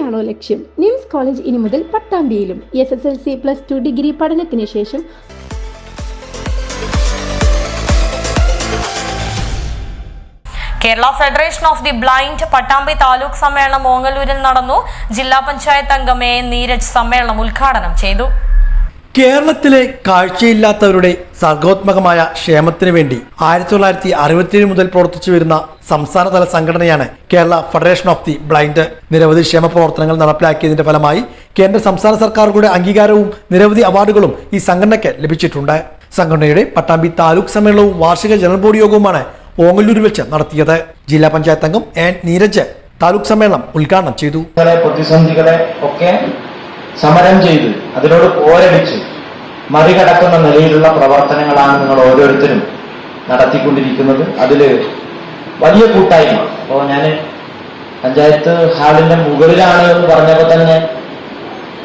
തന്നെയാണോ ലക്ഷ്യം? Nymphs college ഇനി മുതൽ പട്ടാമ്പിയിലും S S L C plus two degree പഠനത്തിന് ശേഷം Kerala federation of the blind Pattambi taluk സമ്മേളനം ഓങ്ങല്ലൂരിൽ നടന്നു. ജില്ലാ പഞ്ചായത്ത് അംഗം എ. നീരജ് സമ്മേളനം ഉദ്ഘാടനം ചെയ്തു. കേരളത്തിലെ കാഴ്ചയില്ലാത്തവരുടെ സർഗോത്മകമായ ക്ഷേമത്തിന് വേണ്ടി ആയിരത്തി തൊള്ളായിരത്തി അറുപത്തിയേഴ് മുതൽ പ്രവർത്തിച്ചു വരുന്ന സംസ്ഥാനതല സംഘടനയാണ് Kerala federation of the blind. നിരവധി ക്ഷേമ പ്രവർത്തനങ്ങൾ നടപ്പിലാക്കിയതിന്റെ ഫലമായി കേന്ദ്ര സംസ്ഥാന സർക്കാരുകളുടെ അംഗീകാരവും നിരവധി അവാർഡുകളും ഈ സംഘടനയ്ക്ക് ലഭിച്ചിട്ടുണ്ട്. സംഘടനയുടെ പട്ടാമ്പി താലൂക്ക് സമ്മേളനവും വാർഷിക ജനറൽ ബോഡി യോഗവുമാണ് ഓങ്ങല്ലൂരിൽ വെച്ച് നടത്തിയത്. ജില്ലാ പഞ്ചായത്ത് അംഗം എൻ നീരജ് താലൂക്ക് സമ്മേളനം ഉദ്ഘാടനം ചെയ്തു. സമരം ചെയ്ത്. അതിനോട് പോരടിച്ച് മറികടക്കുന്ന നിലയിലുള്ള പ്രവർത്തനങ്ങളാണ് നിങ്ങൾ ഓരോരുത്തരും നടത്തിക്കൊണ്ടിരിക്കുന്നത്. അതിൽ വലിയ കൂട്ടായ്മ. അപ്പോൾ ഞാൻ പഞ്ചായത്ത് ഹാളിന്റെ മുകളിലാണ് എന്ന് പറഞ്ഞപ്പോൾ തന്നെ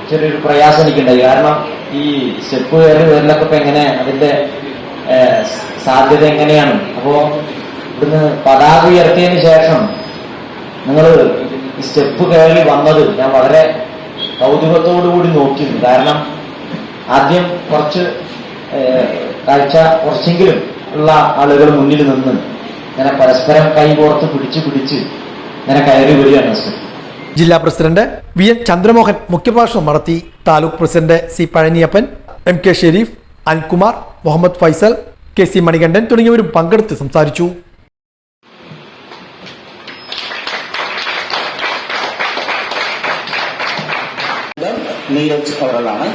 ചെറിയൊരു പ്രയാസം എനിക്കുണ്ടായി കാരണം ഈ സ്റ്റെപ്പ് കയറി ഇപ്പൊ എങ്ങനെ അതിന്റെ സാധ്യത എങ്ങനെയാണ്? അപ്പോൾ ഇവിടുന്ന് പതാക ഉയർത്തിയതിന് ശേഷം നിങ്ങൾ സ്റ്റെപ്പ് കയറി വന്നത് ഞാൻ വളരെ കൗതുകത്തോടു കൂടി നോക്കിയിരുന്നു. കാരണം ആദ്യം കുറച്ച് കാഴ്ച കുറച്ചെങ്കിലും ഉള്ള ആളുകൾ മുന്നിൽ നിന്ന് ഇങ്ങനെ പരസ്പരം കൈകോർത്ത് പിടിച്ച് പിടിച്ച് ഇങ്ങനെ കയറി വരികയാണ് ജില്ലാ പ്രസിഡന്റ് വി എൻ ചന്ദ്രമോഹൻ മുഖ്യഭാഷണം നടത്തി. Taluk president C Palaniappan M K Shareef Ankumar Muhammad Faisal K C Manikandan തുടങ്ങിയവരും പങ്കെടുത്ത് സംസാരിച്ചു. നീരജ് അവറുകളാണ്